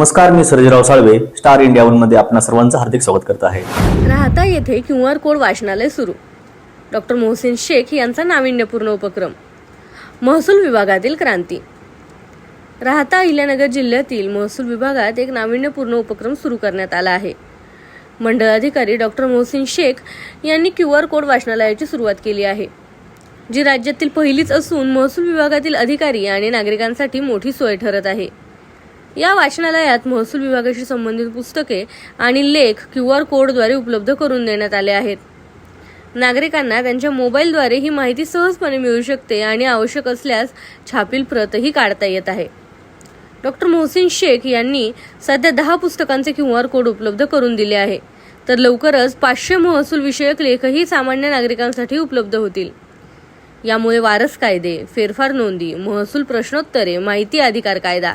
नमस्कार मी Sarjerao Salve star India वनमध्ये आपणा सर्वांचं हार्दिक स्वागत करत आहे. राहता येथे क्यू आर कोड वाचनालय सुरू. डॉक्टर मोहसिन शेख यांचा नाविन्यपूर्ण उपक्रम. महसूल विभागातील क्रांती. राहता अहिल्यानगर जिल्ह्यातील महसूल विभागात एक नाविन्यपूर्ण उपक्रम सुरू करण्यात आला आहे. मंडळाधिकारी डॉक्टर मोहसिन शेख यांनी क्यू आर कोड वाचनालयाची सुरुवात केली आहे. जी राज्यातील पहिलीच असून महसूल विभागातील अधिकारी आणि नागरिकांसाठी मोठी सोय ठरत आहे. या वाचनालयात महसूल विभागाशी संबंधित पुस्तके आणि लेख क्यू आर कोडद्वारे उपलब्ध करून देण्यात आले आहेत. नागरिकांना त्यांच्या मोबाईलद्वारे ही माहिती सहजपणे मिळू शकते आणि आवश्यक असल्यास छापील प्रतही काढता येत आहे. डॉक्टर मोहसिन शेख यांनी सध्या दहा पुस्तकांचे क्यू आर कोड उपलब्ध करून दिले आहे. तर लवकरच पाचशे महसूल विषयक लेखही सामान्य नागरिकांसाठी उपलब्ध होतील. यामुळे वारस कायदे फेरफार नोंदी महसूल प्रश्नोत्तरे माहिती अधिकार कायदा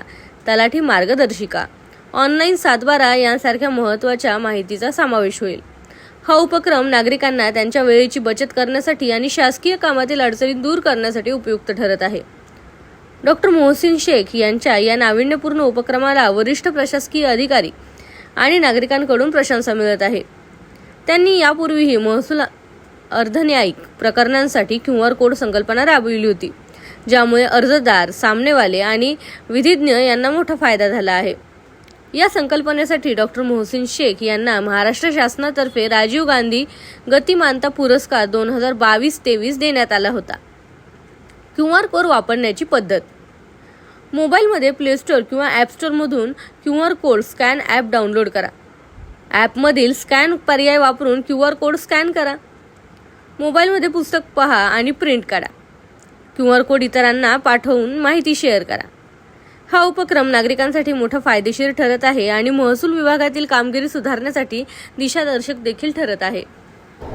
तलाठी मार्गदर्शिका. ऑनलाईन सातबारा यांसारख्या महत्त्वाच्या माहितीचा समावेश होईल. हा उपक्रम नागरिकांना त्यांच्या वेळेची बचत करण्यासाठी आणि शासकीय कामातील अडचणी दूर करण्यासाठी उपयुक्त ठरत आहे. डॉक्टर मोहसिन शेख यांच्या या नाविन्यपूर्ण उपक्रमाला वरिष्ठ प्रशासकीय अधिकारी आणि नागरिकांकडून प्रशंसा मिळत आहे. त्यांनी यापूर्वीही महसूल अर्धन्यायिक प्रकरणांसाठी क्यू आर कोड संकल्पना राबविली होती. ज्यामुळे अर्जदार सामनेवाले आणि विधिज्ञ यांना मोठा फायदा झाला आहे. या संकल्पनेसाठी डॉक्टर मोहसिन शेख यांना महाराष्ट्र शासनातर्फे राजीव गांधी गतिमानता पुरस्कार दोन हजार बावीस तेवीस देण्यात आला होता. क्यू आर कोड वापरण्याची पद्धत. मोबाईलमध्ये प्ले स्टोअर किंवा ॲप स्टोअरमधून Q R code scan app download करा. ॲपमधील स्कॅन पर्याय वापरून क्यू आर कोड स्कॅन करा. मोबाईलमध्ये पुस्तक पहा आणि प्रिंट काढा. क्यू आर कोड इतरांना पाठवून माहिती शेअर करा. हा उपक्रम नागरिकांसाठी मोठा फायदेशीर ठरत आहे आणि महसूल विभागातील कामगिरी सुधारण्यासाठी दिशादर्शक देखील ठरत आहे.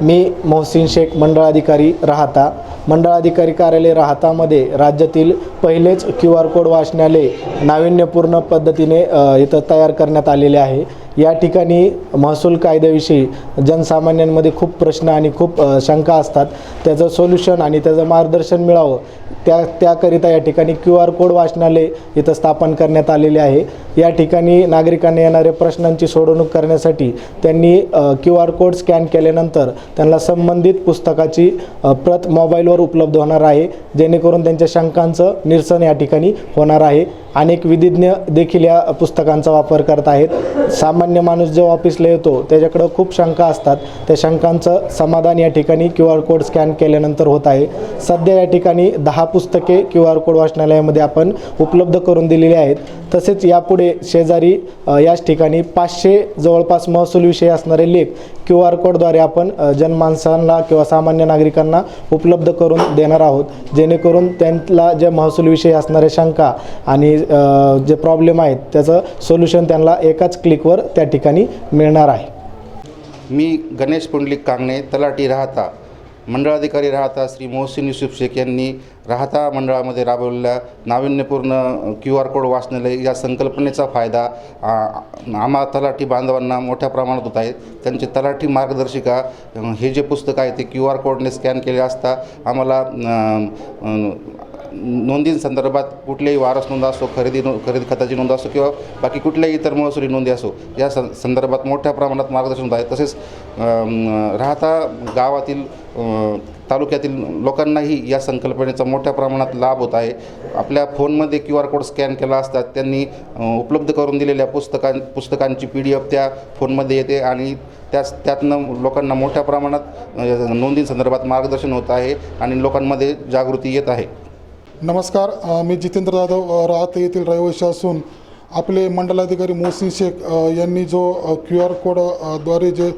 मी मोहसिन शेख मंडळाधिकारी राहता. मंडळाधिकारी कार्यालय राहतामध्ये राज्यातील पहिलेच क्यू आर कोड वाचनालय नाविन्यपूर्ण पद्धतीने इथं तयार करण्यात आलेले आहे. या ठिकाणी महसूल कायद्याविषयी जनसामान्यांमध्ये खूप प्रश्न आणि खूप शंका असतात. त्याचं सोल्युशन आणि त्याचं मार्गदर्शन मिळावं त्या त्याकरिता या ठिकाणी क्यू आर कोड वाचनालय इथं स्थापन करण्यात आलेले आहे. या ठिकाणी नागरिकांना येणाऱ्या प्रश्नांची सोडवणूक करण्यासाठी त्यांनी क्यू आर कोड स्कॅन केल्यानंतर त्यांना संबंधित पुस्तकाची प्रत मोबाईलवर उपलब्ध होणार आहे. जेणेकरून त्यांच्या शंकांचं निरसन या ठिकाणी होणार आहे. अनेक विधिज्ञ देखील या पुस्तकांचा वापर करत आहेत. सामान्य माणूस जो ऑफिसला येतो त्याच्याकडं खूप शंका असतात. त्या शंकांचं समाधान या ठिकाणी क्यू आर कोड स्कॅन केल्यानंतर होत आहे. सध्या या ठिकाणी दहा पुस्तके क्यू आर कोड वाचनालयामध्ये आपण उपलब्ध करून दिलेली आहेत. तसेच यापुढे शेजारी याच ठिकाणी पाचशे जवळपास महसूल विषयी असणारे लेख क्यू आर कोडद्वारे आपण जनमानसांना किंवा सामान्य नागरिकांना उपलब्ध करून देणार आहोत. जेणेकरून त्यांना जे महसूल विषयी असणाऱ्या शंका आणि जे प्रॉब्लेम आहेत त्याचं सोल्युशन त्यांना एकाच क्लिकवर त्या ठिकाणी मिळणार आहे. मी गणेश पुंडलिक कांगणे तलाठी राहता मंडळाधिकारी राहता श्री मोहसिन युसुफ शेख यांनी राहता मंडळामध्ये राबवलेल्या नाविन्यपूर्ण क्यू आर कोड वाचनालय या संकल्पनेचा फायदा आम्हा तलाठी बांधवांना मोठ्या प्रमाणात होत आहे. त्यांचे तलाठी मार्गदर्शिका हे जे पुस्तक आहे ते क्यू आर कोडने स्कॅन केले असता आम्हाला नोंदींसंदर्भात कुठल्याही वारस नोंद असो खरेदी नो खरेदी खताची नोंद असो किंवा बाकी कुठल्याही इतर महसुली नोंदी असो या सं संदर्भात मोठ्या प्रमाणात मार्गदर्शन होत आहे. तसेच राहता गावातील तालुक्यातील लोकांनाही या संकल्पनेचा मोठ्या प्रमाणात लाभ होत आहे. आपल्या फोनमध्ये क्यू आर कोड स्कॅन केला असतात त्यांनी उपलब्ध करून दिलेल्या पुस्तकां पुस्तकांची पी डी एफ त्या फोनमध्ये येते आणि त्याच त्यातनं लोकांना मोठ्या प्रमाणात नोंदींसंदर्भात मार्गदर्शन होत आहे आणि लोकांमध्ये जागृती येत आहे. नमस्कार मी जितेंद्र जाधव राहत येथील रहिवासी असून आपले मंडलाधिकारी मोहसिन शेख यांनी जो क्यू आर कोडद्वारे जे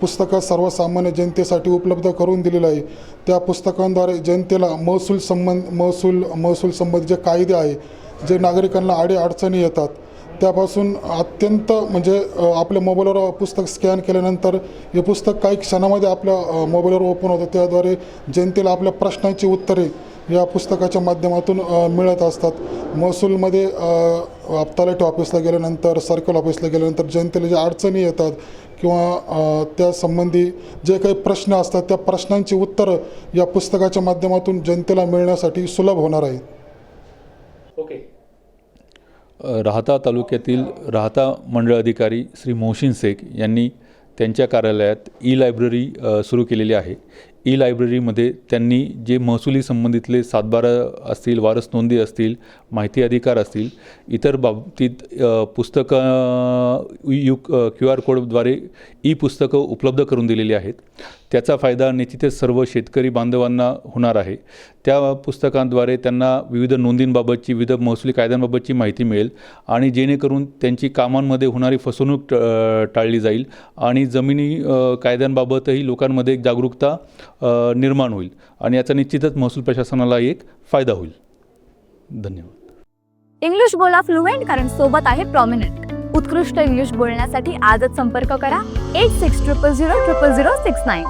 पुस्तकं सर्वसामान्य जनतेसाठी उपलब्ध करून दिलेलं आहे त्या पुस्तकांद्वारे जनतेला महसूल संबंध महसूल महसूल संबंधी जे कायदे आहे जे नागरिकांना आडे अडचणी येतात त्यापासून अत्यंत म्हणजे आपल्या मोबाईलवर पुस्तक स्कॅन केल्यानंतर हे पुस्तक काही क्षणामध्ये आपल्या मोबाईलवर ओपन होतं. त्याद्वारे जनतेला आपल्या प्रश्नांची उत्तरे या पुस्तकाच्या माध्यमातून मिळत असतात. महसूलमध्ये अ, तलाठी ऑफिसला गेल्यानंतर सर्कल ऑफिसला गेल्यानंतर जनतेला ज्या अडचणी येतात किंवा त्यासंबंधी त्या संबंधी जे काही प्रश्न असतात त्या प्रश्नांची उत्तरं या पुस्तकाच्या माध्यमातून जनतेला मिळण्यासाठी सुलभ होणार आहे ओके. okay. राहता तालुक्यातील राहता मंडळ अधिकारी श्री मोहसिन शेख यांनी त्यांच्या कार्यालयात ई लायब्ररी सुरू केलेली आहे. ई लायब्ररीमध्ये त्यांनी जे महसुली संबंधितले सातबारा असतील वारस नोंदी असतील माहिती अधिकार असतील इतर बाबतीत पुस्तकं यू क्यू आर कोडद्वारे ई पुस्तकं उपलब्ध करून दिलेली आहेत. त्याचा फायदा निश्चितच सर्व शेतकरी बांधवांना होणार आहे. त्या पुस्तकांद्वारे त्यांना विविध नोंदींबाबतची विविध महसुली कायद्यांबाबतची माहिती मिळेल आणि जेणेकरून त्यांची कामांमध्ये होणारी फसवणूक ट- टाळली जाईल आणि जमिनी कायद्यांबाबतही लोकांमध्ये एक जागरूकता निर्माण होईल. आणि याचा निश्चितच महसूल प्रशासनाला एक फायदा होईल. धन्यवाद. इंग्लिश बोला फ्लुएंट कारण सोबत आहे प्रॉमिनंट उत्कृष्ट इंग्लिश बोलण्यासाठी आजच संपर्क करा. Eight six triple zero triple zero six nine